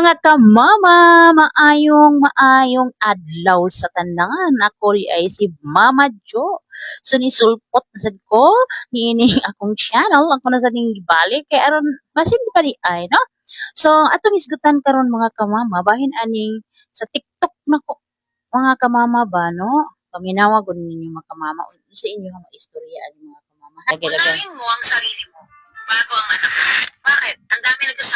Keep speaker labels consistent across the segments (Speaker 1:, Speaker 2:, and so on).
Speaker 1: mga kamama, maayong maayong adlaw sa tanan. Ako ay si Mama Jo. So nisulpot na sad ko niini akong channel ako na sa ning gibalik kay aron basin pa di ay no. So atong isgutan karon mga kamama bahin aning sa TikTok nako mga kamama ba no. Paminawa gud ninyo mga kamama Unsa sa inyo nga istorya ani mga kamama.
Speaker 2: Unahin mo ang sarili mo bago ang anak. Bakit? Ang dami nagsasabi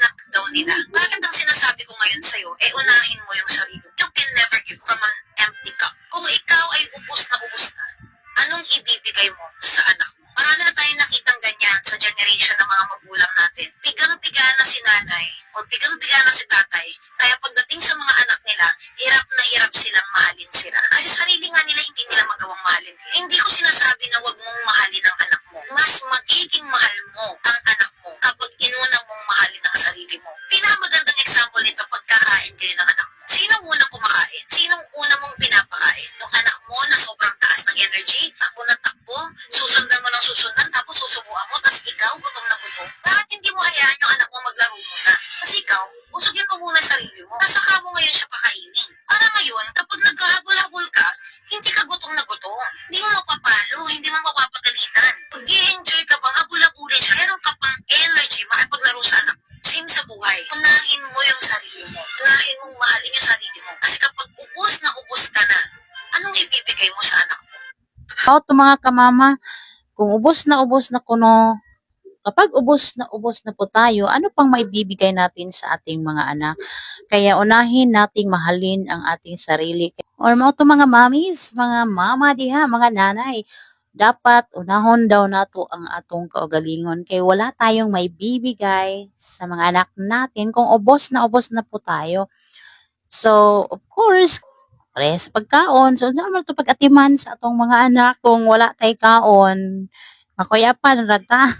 Speaker 2: sinasabi, anak daw nila. Bakit ang sinasabi ko ngayon sa'yo, eh unahin mo yung sarili. You can never give from an empty cup. Kung ikaw ay ubos na ubos na, anong ibibigay mo sa anak mo? Marami na tayong nakitang ganyan sa generation ng mga magulang natin. Pigang-piga na si nanay o pigang-piga na si tatay. Kaya pagdating sa mga anak nila, hirap na hirap silang mahalin sila. Kasi sarili nga nila hindi nila magawang mahalin. Hindi ko sinasabi na wag mong mahalin ang anak mo. Mas magiging mahal mo ang anak mo susundan tapos susubuan mo, tapos ikaw gutom na gutom. Bakit hindi mo hayaan yung anak mo maglaro muna? Kasi ikaw, busugin mo muna sarili mo. Nasa ka mo ngayon siya pakainin. Para ngayon, kapag nagkahabol-habol ka, hindi ka gutom na gutom. Hindi mo mapapalo, hindi mo mapapagalitan. Pag enjoy ka bang habol-habulin siya, meron ka pang energy makipaglaro sa anak. Same sa buhay. Unahin mo yung sarili mo. Unahin mong mahalin yung sarili mo. Kasi kapag ubos na ubos ka na, anong ibibigay mo sa anak mo?
Speaker 1: To mga kamama, kung ubos na ubos na kuno, kapag ubos na ubos na po tayo, ano pang maibibigay natin sa ating mga anak? Kaya unahin nating mahalin ang ating sarili. Or mga to mga mamis, mga mama diha, mga nanay, dapat unahon daw nato ang atong kaugalingon kay wala tayong may bibigay sa mga anak natin kung ubos na ubos na po tayo. So, of course, Pres pagkaon. So, ano naman ito pag-atiman sa atong mga anak kung wala tay kaon. Makuyapan, rata.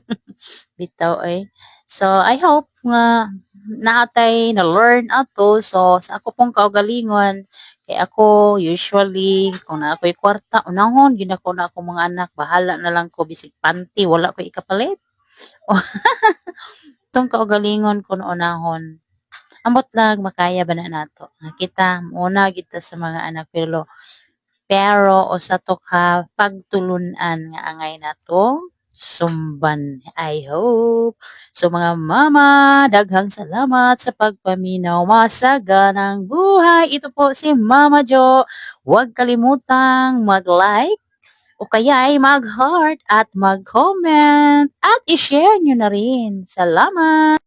Speaker 1: Bitaw, eh. So, I hope nga naatay na-learn ato. So, sa ako pong kaugalingon, kay ako, usually, kung na ako'y kwarta, unahon, yun ako na ako mga anak, bahala na lang ko, bisig panty, wala ko ikapalit. Itong kaugalingon ko na unahon, ambot lang makaya ba na nato nga kita kita sa mga anak pero pero usa to ka pagtulunan nga angay nato sumban I hope so mga mama daghang salamat sa pagpaminaw masaganang buhay ito po si Mama Jo huwag kalimutang mag-like o kaya ay mag-heart at mag-comment at i-share nyo na rin. Salamat!